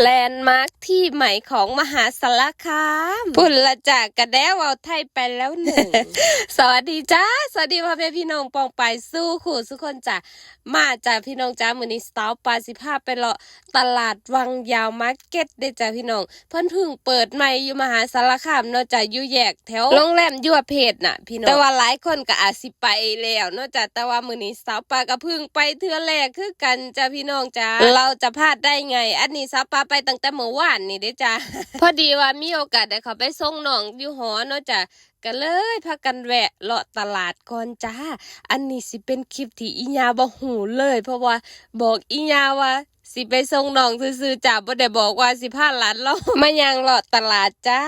แลนด์มาร์ค ที่ใหม่ของมหาสารคามพุ่นละจากกระแดวเอาไทยไปแล้วหนึ่ง สวัสดีจ้า สวัสดีพ่อแม่พี่น้องปองไปสู้ขู่สุกคนจ้ะมาจ้าพี่น้องจ้ามือนี้สตาวปาสิภาพไปเลาะตลาดวังยาวมาร์เก็ตได้อจ้าพี่น้องเพิ่นเพึ่งเปิดใหม่อยู่มหาสารคามเนาะจ้ะอยู่แยกแถวโรงแรมยั่วเพจน่ะพี่น้องแต่ว่าหลายคนก็อาจสิไปแล้วเนาะจ้ะแต่ว่ามือนี้สาวปาก็เพึ่งไปเทื่อแรกคือกันจ้าพี่น้องจ้าเราจะพลาดได้ไง อันนี้สาวปาไปตั้งแต่เมื่อวานนี่เด้จ้า พอดีว่ามีโอกาสได้เขาไปส่งน้องอยู่หอเนาะจ้ะก็เลยพากันแวะเลาะตลาดก่อนจ้า อันนี้สิเป็นคลิปที่อีญาบ่หูเลย เพราะว่าบอกอีญาว่า สิไปส่งน้องซื่อๆจ้าบ่ได้บอกว่าสิพาหลานเรามายังเลาะตลาดจ้า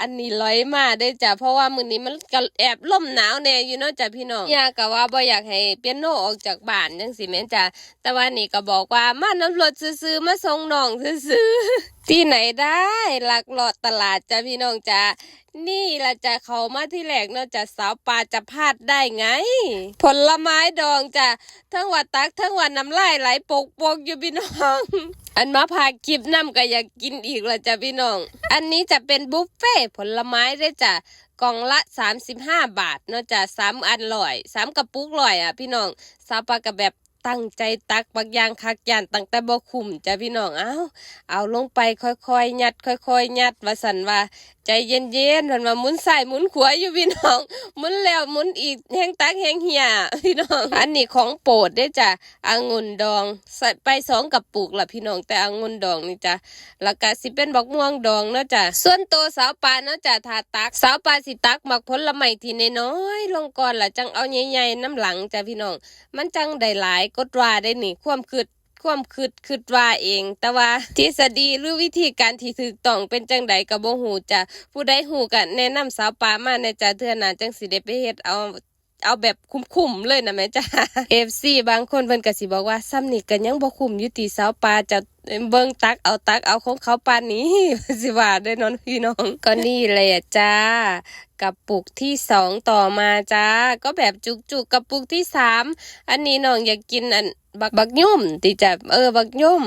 อันนี้ลอยมาได้จ้ะเพราะว่ามื้อนี้มันก็แอบลมหนาวแน่อยู่เนาะจ้ะพี่น้องยาก็ว่าบ่อยากให้เปียโนออกจากบ้านจังสิแม่นจ้ะแต่ว่านี่ก็บอกว่ามาน้ำรถซื่อๆมาส่งน้องซื่อๆที่ไหนได้ลักเลาะตลาดจ้ะพี่น้องจ้ะ นี่ละจะเขามาที่แหลกเนาะจะสาวปลาจะพลาดได้ไง ผลไม้ดองจ้ะทั้งวันตักทั้งวันน้ำลายไหลปกปกอยู่พี่น้อง อันมาพาคลิปน้ำก็อยากกินอีกละจ้ะพี่น้อง อันนี้จะเป็นบุฟเฟ่ผลไม้ได้จ้ะกล่องละ 35 บาทเนาะจ้ะสามอันลอยสามกระปุกลอยอะพี่น้องสาวปลากับแบบตั้งใจตักบางยางคักยานตั้งแต่บ่คุมจ้ะพี่น้องเอาเอาลงไปค่อยๆยัด ค่อยๆยัดว่าสันว่า ใจเย็นๆมันมาหมุนใส่หมุนขวาอยู่พี่น้องหมุนแล้วหมุนอีกแห้งตักแห้งเหี่ยพี่น้อง อันนี้ของโปรดได้จ้ะองุ่นดองใส่ไปสองกระปุกละพี่น้องแต่องุ่นดองนี่จ้ะแล้วก็สิเป็นบักม่วงดองเนาะจ้ะส่วนตัวสาวปลาเนาะจ้ะทาตักสาวปลาสิตักหมักผลไม้ที่น้อยลงก่อนละจังเอาใหญ่ๆน้ำหลังจ้ะพี่น้อง มันจังได้หลายกดว่าได้นี่ความคืด ความคืดคืดว่าเอง แต่ว่าทฤษฎีหรือวิธีการที่ถูกต้องเป็นจังใดกับ่ฮู้จ้ะผู้ใดหูกันแนะนำสาวปามาในจ้ะเทื่อหนาจังสิได้ไปเฮ็ดเอา เอาแบบคุ้มๆเลยนะแม่จ้า FC บางคนเพิ่นก็สิบอกว่าซ้ำนี่ก็ยังบ่คุ้มอยู่ตีสาวปลาจะเบิ่งตักเอาตักเอาของเขาปานนี้สิว่าได้นอนพี่น้อง ก็นี่แหละจ้า กับปุกที่สองต่อมาจ้า ก็แบบจุกๆกับปุกที่สามอันนี้น้องอยากกินอันบักบักยุ่มติจ้ะเออบักยุ่ม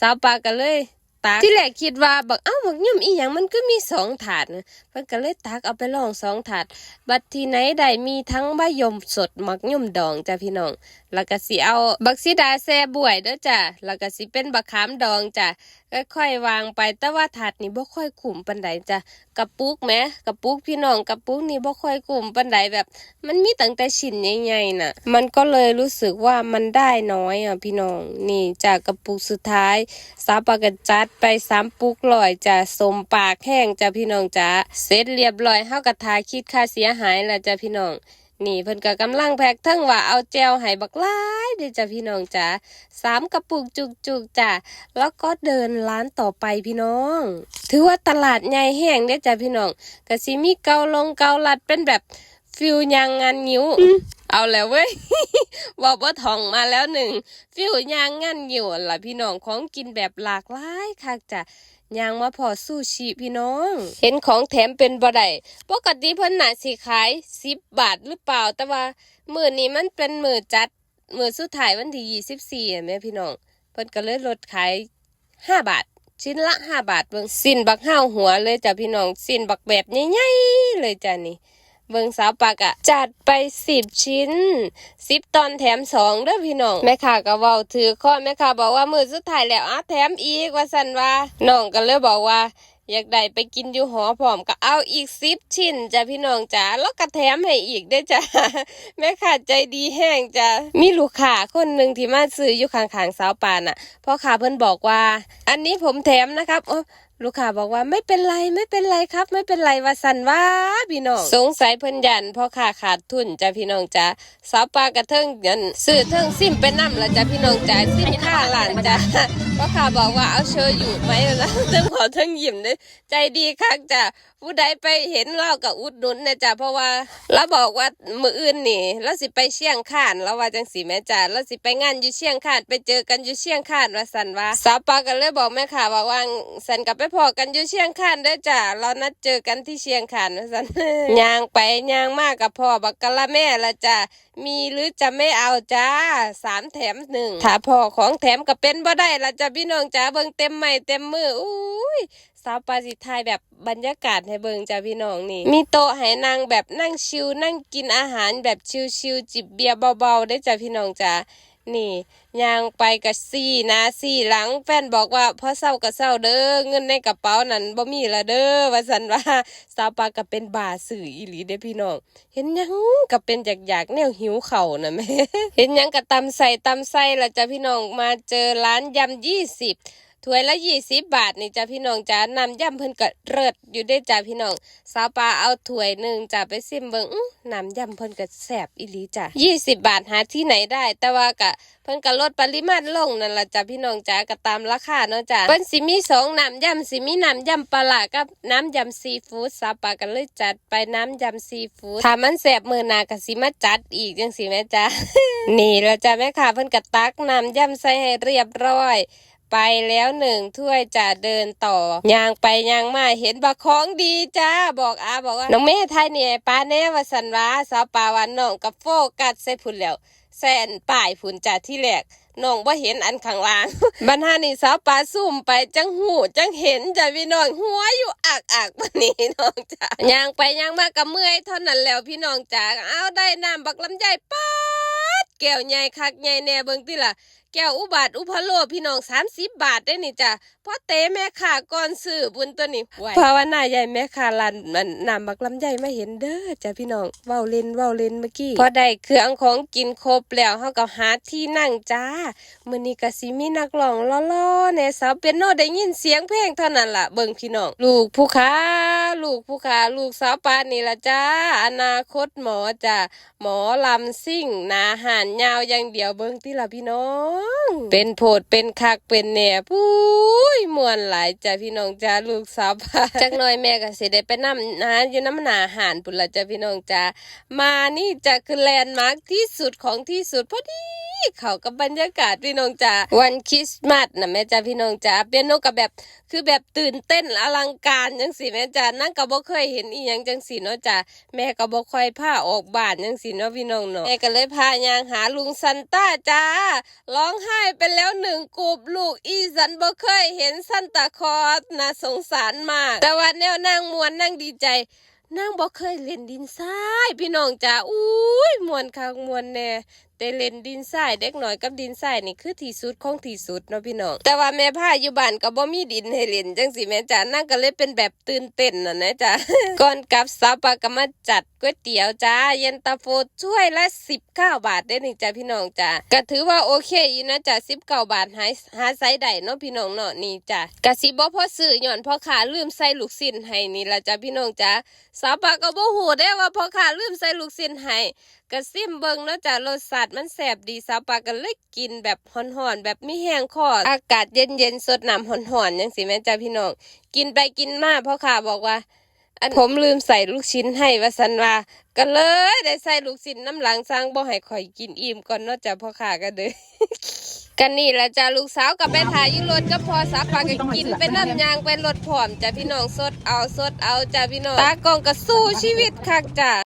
สาวปลาก็เลย ตักที่แรกคิดว่าบักเอ้าบักยุ่มอีหยังมันก็มีสองถาดนะเพิ่นก็เลยตักเอาไปลองสองถาด บัดที่ไหนได้มีทั้งใบยมสดมักยุ่มดองจ้ะพี่น้อง แล้วก็สิเอาบักซิดาแซ่บวยเด้อจ้ะแล้วก็สิเป็นบักขามดองจ้ะค่อยๆวางไป แต่ว่าถาดนี้บ่ค่อยขุมปานใดจ้ะกระปุกแหมกระปุกพี่น้องกระปุกนี่บ่ค่อยขุมปานใดแบบ มันมีตั้งแต่ชิ้นใหญ่ๆน่ะ มันก็เลยรู้สึกว่ามันได้น้อยอะพี่น้องนี่จากกระปุกสุดท้ายสาวปากกจัดไปสามปุกลอยจ้ะสมปากแห้งจ้ะพี่น้องจ้ะเสร็จเรียบร้อยเฮากระทาคิดค่าเสียหายแล้วจ้ะพี่น้อง นี่เพิ่นก็กำลังแพ็กทั้งว่าเอาแจวให้บักลายเด้จ้ะพี่น้องจ้ะสามกระปุกจุกๆจ้ะแล้วก็เดินร้านต่อไปพี่น้อง ถือว่าตลาดใหญ่แห้งเด้จ้ะพี่น้องก็สิมีเกาลงเกาลัดเป็นแบบ ฟิวยางงานนิ้ว เอาแล้วเว้ยบอกว่าท่องมาแล้วหนึ่ง ฟิวยางงานนิ้วล่ะพี่น้องของกินแบบหลากหลายคักจ้ะยางมาพอสู้ชีพี่น้อง เห็นของแถมเป็นบ่ได้ปกติเพิ่นน่ะสิขายสิบบาทหรือเปล่า แต่ว่ามื้อนี้มันเป็นมื้อจัดมื้อสุดท้ายวันที่ยี่สิบสี่แม่พี่น้อง เพิ่นก็เลยลดขายห้าบาทชิ้นละห้าบาทเบิ่งสิ้นบักห้าวหัวเลยจ้ะพี่น้องสิ้นบักแบบใหญ่ๆเลยจ้ะนี่ เบิงสาวปากอะจัดไปสิบชิ้นสิบตอนแถมสองเด้อพี่น้องแม่ค้าก็เว้าถือข้อแม่ค้าบอกว่ามือสุดท้ายแล้วอะแถมอีกว่าสันว่าน้องก็เลยบอกว่าอยากได้ไปกินอยู่หอพร้อมก็เอาอีกสิบชิ้นจ้ะพี่น้องจ้าแล้วก็แถมให้อีกได้จ้ะแม่ค้าใจดีแห้งจ้ะมีลูกค้าคนหนึ่งที่มาซื้ออยู่ข้างๆสาวปานอะพ่อค้าเพิ่นบอกว่า อันนี้ผมแถมนะครับโอ้ ลูกค้าบอกว่าไม่เป็นไรไม่เป็นไรครับ ไม่เป็นไรว่าสันว่าพี่น้องสงสัยเพิ่นยันเพราะค่าขาดทุนจ้ะพี่น้องจ้าสาวปลากระเทิงยันซื้อเทิงซิมเป็นน้ำละจ้ะพี่น้องจ้าซิมค่าหลานจ้ะเพราะค่าบอกว่าเอาเชออยู่ไหมนะเทิงขอเทิงยิ้มเลยใจดีคักจ้ะผู้ใดไปเห็นเรากับอุดหนุนนะจ๊ะเพราะว่าเราบอกว่ามืออื่นนี่เราสิไปเชียงคานเราว่าจังสีแม่จ๊ะเราสิไปงานอยู่เชียงคานไปเจอกันอยู่เชียงคานว่าสันว่าสาวปากันเลยบอกแม่ค่ะว่าว่างสันกับไปพอกันอยู่เชียงคานได้จ้ะเรานัดเจอกันที่เชียงคานว่าสันย่างไปย่างมากกับพ่อบักกะละแม่ละจ้ะมีหรือจะไม่เอาจ้าสามแถมหนึ่งถ้าพ่อของแถมก็เป็นบ่ได้ละจ้ะพี่น้องจ้าเบิ่งเต็มไม้เต็มมืออุ้ย สาวปาสิไทยแบบบรรยากาศให้เบิงจ้าพี่น้องนี่ มีโต๊ะให้นั่งแบบนั่งชิลนั่งกินอาหารแบบชิลๆจิบเบียร์เบาๆได้จ้าพี่น้องจ้านี่ย่างไปกับซี่นะซี่หลังแฟนบอกว่าพอเศร้าก็เศร้าเด้อเงินในกระเป๋านั้นบ่มีละเด้อว่าสันว่าสาวปาก็เป็นบาสื่ออีหลีเด้พี่น้อง เห็นยังก็เป็นอยากอยากๆแนวหิวเข่านะแม่เห็นยังก็ตำใส่ตำใส่ละจ้าพี่น้องมาเจอร้านยำยี่สิบ ถ้วยละยี่สิบบาทนี่จ้าพี่น้องจ้านำย่ำเพิ่นก็เลิศอยู่ได้จ้าพี่น้องสาวปลาเอาถ้วยหนึ่งจ้าไปซิมเบิงอื้อนำย่ำเพิ่นก็แซ่บอีหลีจ้ายี่สิบบาทหาที่ไหนได้ แต่ว่ากะเพิ่นก็ลดปริมาณลงนั่นละจ้าพี่น้องจ้าก็ตามราคาเนาะจ้าเพิ่นสิมีสองน้ำย่ำสิมีน้ำย่ำปลากับน้ำยำซีฟู้ดสาวปลาก็เลยจัดไปน้ำยำซีฟู้ดถ้ามันแซ่บมือหนาก็สิมาจัดอีกจังสิแม่จ้านี่แล้วจ้าแม่ค่ะเพิ่นก็ตักน้ำย่ำใส่ให้เรียบร้อย ไปแล้วหนึ่งถ้วยจะเดินต่อยางไปย่างมาเห็นบักของดีจ้าบอกอาบอกว่าน้องเมย์ไทยเนี่ยป้าแน่วสันวาสาวปาวันน้องกับโฟกัสใส่พุ่นแล้วแซนป้ายพุ่นจ้าที่แรกน้องบ่เห็นอันข้างล่างบรรหานี่สาวปลาซุ่มไปจังหูจังเห็นจ้าพี่น้องหัวอยู่อักอักวันนี้น้องจ้าย่างไปย่างมากับเมื่อยเท่านั้นแล้วพี่น้องจ้าเอาได้น้ำบักลำไยป๊าดแก้วใหญ่คักใหญ่แน่เบิ่งติล่ะ แก้วอุบาทอุพะโลพี่น้องสามสิบบาทได้นี่จ้ะเพราะเตะแม่ค้าก่อนซื้อบุญตัวนี้ภาวนาใหญ่แม่ค้าลันมันนำบักลำใหญ่มาเห็นเด้อจ้ะพี่น้องเว้าเล่นเว้าเล่นเมื่อกี้พอได้เครื่องของกินครบแล้วเฮาก็หาที่นั่งจ้ามื้อนี้ก็สิมีนักร้องล้อๆแหน่สาวเปียโนได้ยินเสียงเพลงเท่านั้นล่ะเบิ่งพี่น้องลูกผู้ค้าลูกผู้ค้าลูกสาวปานนี่ล่ะจ้าอนาคตหมอจ้ะหมอลำซิ่งหนาหานยาวอย่างเดียวเบิ่งที่ละพี่น้องเป็นโพดเป็นคักเป็นแหน่ปุ้ยมวนหลายจ้ะพี่น้องจ้าลูกสาวพาจักหน่อยแม่ก็สิได้ไปนำนะอยู่น้ำหนาหานปุ่นละจ้ะพี่น้องจ้ามานี่จะคือแลนด์มาร์คที่สุดของที่สุดพอดี เขากับบรรยากาศพี่น้องจ้าวันคริสต์มาสนะแม่จ้าพี่น้องจ้าเปียโนกับแบบคือแบบตื่นเต้นอลังการจังสิแม่จ้านั่งก็บ่เคยเห็นอีหยังจังสิเนาะจ้าแม่ก็บ่ค่อยพาออกบานจังสิเนาะพี่น้องเนาะแม่ก็เลยพายางหาลุงซันต้าจ้าร้องไห้ไปแล้วหนึ่งกลุ่มลูกอีสันบ่เคยเห็นซันตาคอสน่าสงสารมาก แต่ว่าแนวนั่งมวนนั่งดีใจนั่งบ่เคยเล่นดินทรายพี่น้องจ้าอุ้ยมวนคักมวนแน่ แต่เล่นดินทรายเด็กหน่อยกับดินทรายนี่คือที่สุดของที่สุดเนาะพี่น้องแต่ว่าแม่พาอยู่บ้านก็บ่มีดินให้เล่นจังสิแม่จ๋านั่งก็เลยเป็นแบบตื่นเต้นน่ะนะจ๊ะก่อนกลับสาปาก็มาจัดก๋วยเตี๋ยวจ้าเย็นตาโฟถ้วยละ19บเก้าบาทได้หนี่จ้าพี่น้องจ้าก็ถือว่าโอเคอยู่นะจ้ะ19บเก้าบาทหายหาไซส์ได้เนาะพี่น้องเนาะนี่จ้ะกะสิบ่พอซื้อหย้อนพ่อค้าลืมใส่ลูกชิ้นให้นี่ละจ้ะพี่น้องจ้าสาปาก็บ่ฮู้ได้ว่าพ่อค้าลืมใส่ลูกชิ้นให้กะซิมเบิงเนาะจ้ะรสชาติมันแสบดีสาวปากก็เลยกินแบบห่อนๆแบบไม่แห้งคออากาศเย็นๆสดน้ำห่อนๆยังสิแม่จ้าพี่น้องกินไปกินมาพ่อค้าบอกว่า อันผมลืมใส่ลูกชิ้นให้ว่าสันว่าก็เลยได้ใส่ลูกชิ้นน้ำหลังสร้างบ่ให้ข่อยกินอิ่มก่อนนาะจ้ะพ่อค้าก็เด้อกันนี่แหละจ้าลูกสาวกับไปถ่ายยุรถก็พอสักปากก็กินไปน้ำยางไปรถผอมจ้ะพี่น้องสดเอาสดเอาจ้ะพี่น้องตากล้องก็สู้ชีวิตคักจ้ะ